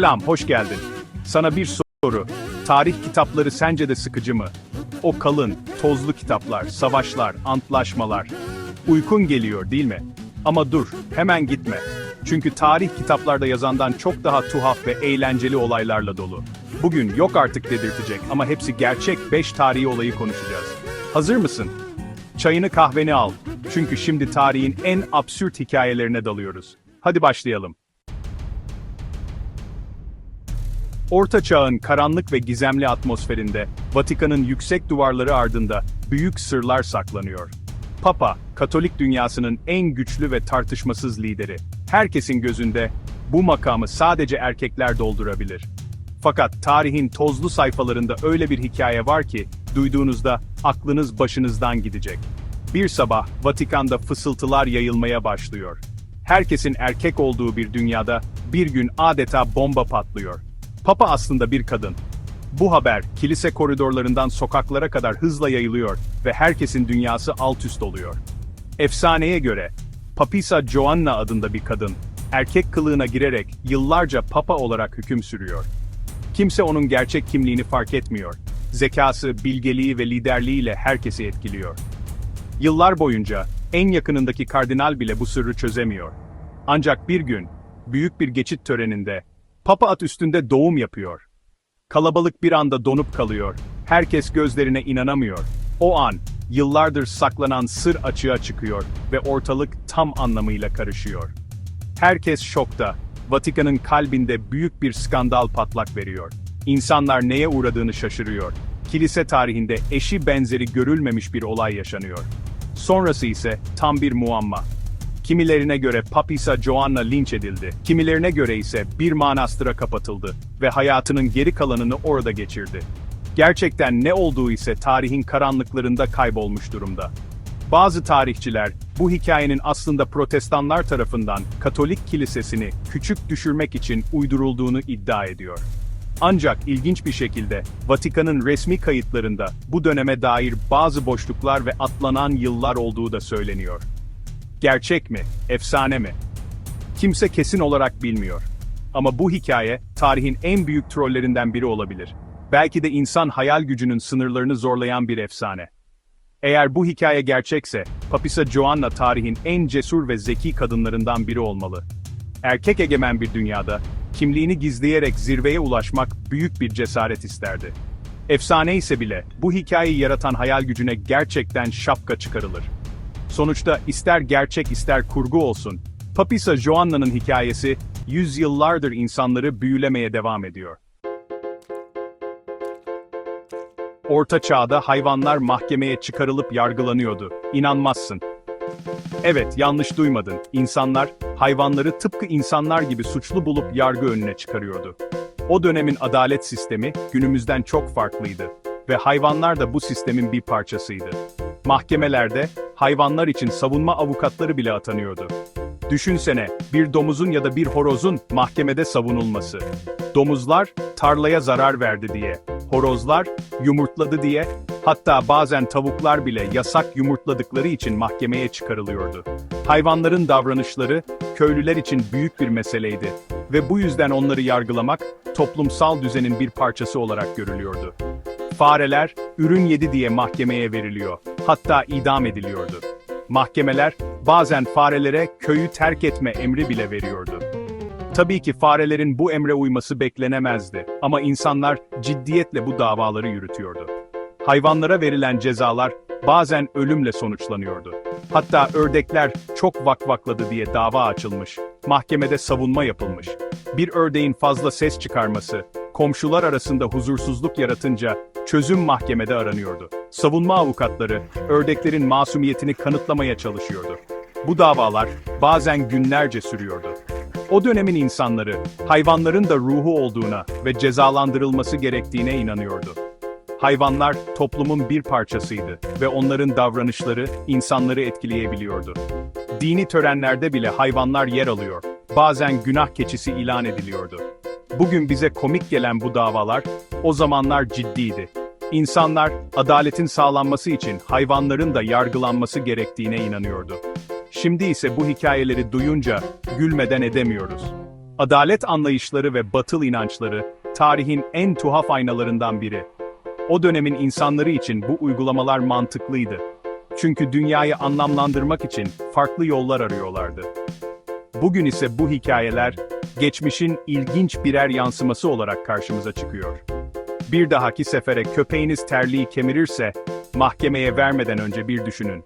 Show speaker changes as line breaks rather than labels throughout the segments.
Selam, hoş geldin. Sana bir soru. Tarih kitapları sence de sıkıcı mı? O kalın, tozlu kitaplar, savaşlar, antlaşmalar. Uykun geliyor değil mi? Ama dur, hemen gitme. Çünkü tarih kitaplarda yazandan çok daha tuhaf ve eğlenceli olaylarla dolu. Bugün yok artık dedirtecek ama hepsi gerçek 5 tarihi olayı konuşacağız. Hazır mısın? Çayını kahveni al. Çünkü şimdi tarihin en absürt hikayelerine dalıyoruz. Hadi başlayalım. Orta Çağ'ın karanlık ve gizemli atmosferinde, Vatikan'ın yüksek duvarları ardında büyük sırlar saklanıyor. Papa, Katolik dünyasının en güçlü ve tartışmasız lideri. Herkesin gözünde bu makamı sadece erkekler doldurabilir. Fakat tarihin tozlu sayfalarında öyle bir hikaye var ki, duyduğunuzda aklınız başınızdan gidecek. Bir sabah Vatikan'da fısıltılar yayılmaya başlıyor. Herkesin erkek olduğu bir dünyada bir gün adeta bomba patlıyor. Papa aslında bir kadın. Bu haber kilise koridorlarından sokaklara kadar hızla yayılıyor ve herkesin dünyası alt üst oluyor. Efsaneye göre Papisa Joanna adında bir kadın erkek kılığına girerek yıllarca papa olarak hüküm sürüyor. Kimse onun gerçek kimliğini fark etmiyor. Zekası, bilgeliği ve liderliğiyle herkesi etkiliyor. Yıllar boyunca en yakınındaki kardinal bile bu sırrı çözemiyor. Ancak bir gün büyük bir geçit töreninde Papa at üstünde doğum yapıyor. Kalabalık bir anda donup kalıyor. Herkes gözlerine inanamıyor. O an yıllardır saklanan sır açığa çıkıyor ve ortalık tam anlamıyla karışıyor. Herkes şokta. Vatikan'ın kalbinde büyük bir skandal patlak veriyor. İnsanlar neye uğradığını şaşırıyor. Kilise tarihinde eşi benzeri görülmemiş bir olay yaşanıyor. Sonrası ise tam bir muamma. Kimilerine göre Papisa Joanna linç edildi, kimilerine göre ise bir manastıra kapatıldı ve hayatının geri kalanını orada geçirdi. Gerçekten ne olduğu ise tarihin karanlıklarında kaybolmuş durumda. Bazı tarihçiler bu hikayenin aslında protestanlar tarafından Katolik kilisesini küçük düşürmek için uydurulduğunu iddia ediyor. Ancak ilginç bir şekilde Vatikan'ın resmi kayıtlarında bu döneme dair bazı boşluklar ve atlanan yıllar olduğu da söyleniyor. Gerçek mi, efsane mi? Kimse kesin olarak bilmiyor. Ama bu hikaye tarihin en büyük trollerinden biri olabilir. Belki de insan hayal gücünün sınırlarını zorlayan bir efsane. Eğer bu hikaye gerçekse, Papisa Joanna tarihin en cesur ve zeki kadınlarından biri olmalı. Erkek egemen bir dünyada, kimliğini gizleyerek zirveye ulaşmak büyük bir cesaret isterdi. Efsane ise bile, bu hikayeyi yaratan hayal gücüne gerçekten şapka çıkarılır. Sonuçta ister gerçek ister kurgu olsun, Papisa Joanna'nın hikayesi, yüzyıllardır insanları büyülemeye devam ediyor. Orta Çağ'da hayvanlar mahkemeye çıkarılıp yargılanıyordu. İnanmazsın. Evet, yanlış duymadın. İnsanlar, hayvanları tıpkı insanlar gibi suçlu bulup yargı önüne çıkarıyordu. O dönemin adalet sistemi, günümüzden çok farklıydı. Ve hayvanlar da bu sistemin bir parçasıydı. Mahkemelerde, hayvanlar için savunma avukatları bile atanıyordu. Düşünsene, bir domuzun ya da bir horozun mahkemede savunulması. Domuzlar, tarlaya zarar verdi diye. Horozlar, yumurtladı diye. Hatta bazen tavuklar bile yasak yumurtladıkları için mahkemeye çıkarılıyordu. Hayvanların davranışları, köylüler için büyük bir meseleydi. Ve bu yüzden onları yargılamak, toplumsal düzenin bir parçası olarak görülüyordu. Fareler, ürün yedi diye mahkemeye veriliyor. Hatta idam ediliyordu. Mahkemeler, bazen farelere köyü terk etme emri bile veriyordu. Tabii ki farelerin bu emre uyması beklenemezdi ama insanlar ciddiyetle bu davaları yürütüyordu. Hayvanlara verilen cezalar bazen ölümle sonuçlanıyordu. Hatta ördekler çok vakvakladı diye dava açılmış, mahkemede savunma yapılmış. Bir ördeğin fazla ses çıkarması, komşular arasında huzursuzluk yaratınca çözüm mahkemede aranıyordu. Savunma avukatları ördeklerin masumiyetini kanıtlamaya çalışıyordu. Bu davalar bazen günlerce sürüyordu. O dönemin insanları hayvanların da ruhu olduğuna ve cezalandırılması gerektiğine inanıyordu. Hayvanlar toplumun bir parçasıydı ve onların davranışları insanları etkileyebiliyordu. Dini törenlerde bile hayvanlar yer alıyor, bazen günah keçisi ilan ediliyordu. Bugün bize komik gelen bu davalar, o zamanlar ciddiydi. İnsanlar, adaletin sağlanması için hayvanların da yargılanması gerektiğine inanıyordu. Şimdi ise bu hikayeleri duyunca gülmeden edemiyoruz. Adalet anlayışları ve batıl inançları, tarihin en tuhaf aynalarından biri. O dönemin insanları için bu uygulamalar mantıklıydı. Çünkü dünyayı anlamlandırmak için farklı yollar arıyorlardı. Bugün ise bu hikayeler, geçmişin ilginç birer yansıması olarak karşımıza çıkıyor. Bir dahaki sefere köpeğiniz terliği kemirirse, mahkemeye vermeden önce bir düşünün.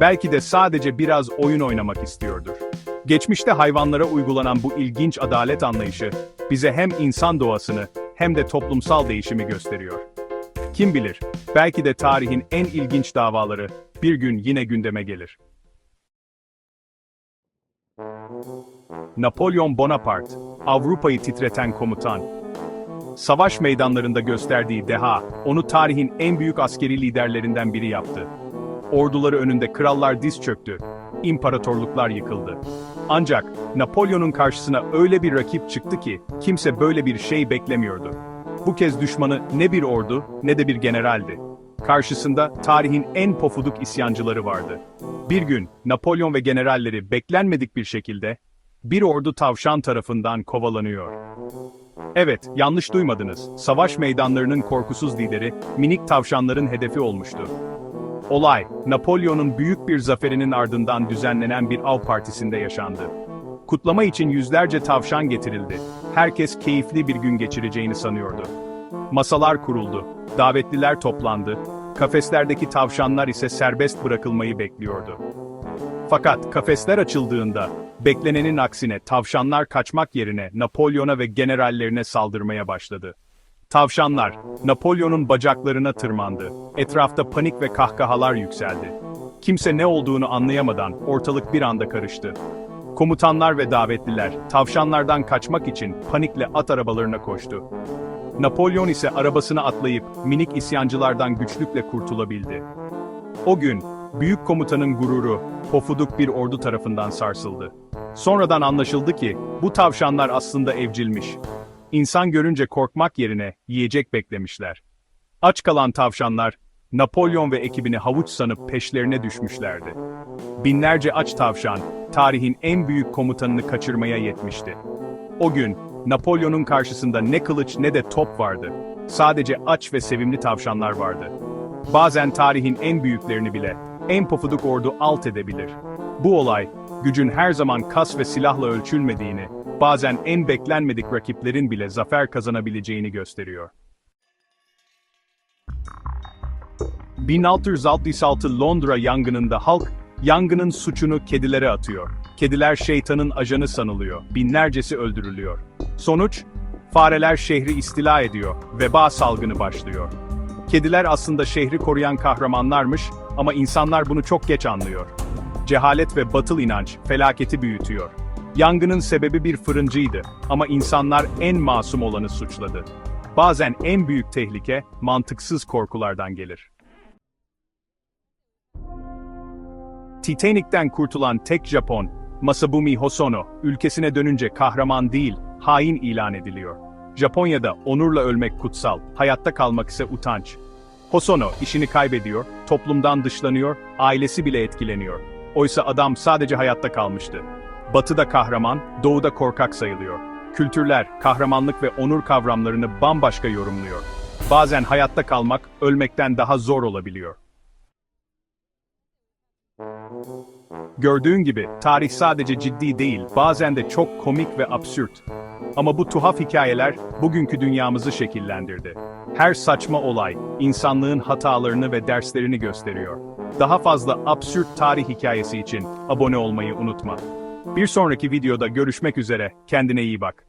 Belki de sadece biraz oyun oynamak istiyordur. Geçmişte hayvanlara uygulanan bu ilginç adalet anlayışı, bize hem insan doğasını hem de toplumsal değişimi gösteriyor. Kim bilir, belki de tarihin en ilginç davaları bir gün yine gündeme gelir. Napolyon Bonaparte, Avrupa'yı titreten komutan. Savaş meydanlarında gösterdiği deha, onu tarihin en büyük askeri liderlerinden biri yaptı. Orduları önünde krallar diz çöktü, imparatorluklar yıkıldı. Ancak Napolyon'un karşısına öyle bir rakip çıktı ki kimse böyle bir şey beklemiyordu. Bu kez düşmanı ne bir ordu ne de bir generaldi. Karşısında tarihin en pofuduk isyancıları vardı. Bir gün Napolyon ve generalleri beklenmedik bir şekilde bir ordu tavşan tarafından kovalanıyor. Evet, yanlış duymadınız. Savaş meydanlarının korkusuz lideri minik tavşanların hedefi olmuştu. Olay, Napolyon'un büyük bir zaferinin ardından düzenlenen bir av partisinde yaşandı. Kutlama için yüzlerce tavşan getirildi. Herkes keyifli bir gün geçireceğini sanıyordu. Masalar kuruldu, davetliler toplandı, kafeslerdeki tavşanlar ise serbest bırakılmayı bekliyordu. Fakat kafesler açıldığında, beklenenin aksine tavşanlar kaçmak yerine Napolyon'a ve generallerine saldırmaya başladı. Tavşanlar, Napolyon'un bacaklarına tırmandı. Etrafta panik ve kahkahalar yükseldi. Kimse ne olduğunu anlayamadan ortalık bir anda karıştı. Komutanlar ve davetliler, tavşanlardan kaçmak için panikle at arabalarına koştu. Napolyon ise arabasına atlayıp minik isyancılardan güçlükle kurtulabildi. O gün, büyük komutanın gururu, pofuduk bir ordu tarafından sarsıldı. Sonradan anlaşıldı ki, bu tavşanlar aslında evcilmiş. İnsan görünce korkmak yerine yiyecek beklemişler. Aç kalan tavşanlar, Napolyon ve ekibini havuç sanıp peşlerine düşmüşlerdi. Binlerce aç tavşan, tarihin en büyük komutanını kaçırmaya yetmişti. O gün, Napolyon'un karşısında ne kılıç ne de top vardı. Sadece aç ve sevimli tavşanlar vardı. Bazen tarihin en büyüklerini bile, en pofuduk ordu alt edebilir. Bu olay, gücün her zaman kas ve silahla ölçülmediğini, bazen en beklenmedik rakiplerin bile zafer kazanabileceğini gösteriyor. 1666 Londra yangınında halk, yangının suçunu kedilere atıyor. Kediler şeytanın ajanı sanılıyor, binlercesi öldürülüyor. Sonuç, fareler şehri istila ediyor, veba salgını başlıyor. Kediler aslında şehri koruyan kahramanlarmış ama insanlar bunu çok geç anlıyor. Cehalet ve batıl inanç felaketi büyütüyor. Yangının sebebi bir fırıncıydı ama insanlar en masum olanı suçladı. Bazen en büyük tehlike mantıksız korkulardan gelir. Titanic'ten kurtulan tek Japon, Masabumi Hosono, ülkesine dönünce kahraman değil, hain ilan ediliyor. Japonya'da onurla ölmek kutsal, hayatta kalmak ise utanç. Hosono işini kaybediyor, toplumdan dışlanıyor, ailesi bile etkileniyor. Oysa adam sadece hayatta kalmıştı. Batıda kahraman, doğuda korkak sayılıyor. Kültürler, kahramanlık ve onur kavramlarını bambaşka yorumluyor. Bazen hayatta kalmak, ölmekten daha zor olabiliyor. Gördüğün gibi, tarih sadece ciddi değil, bazen de çok komik ve absürt. Ama bu tuhaf hikayeler, bugünkü dünyamızı şekillendirdi. Her saçma olay, insanlığın hatalarını ve derslerini gösteriyor. Daha fazla absürt tarih hikayesi için abone olmayı unutma. Bir sonraki videoda görüşmek üzere, kendine iyi bak.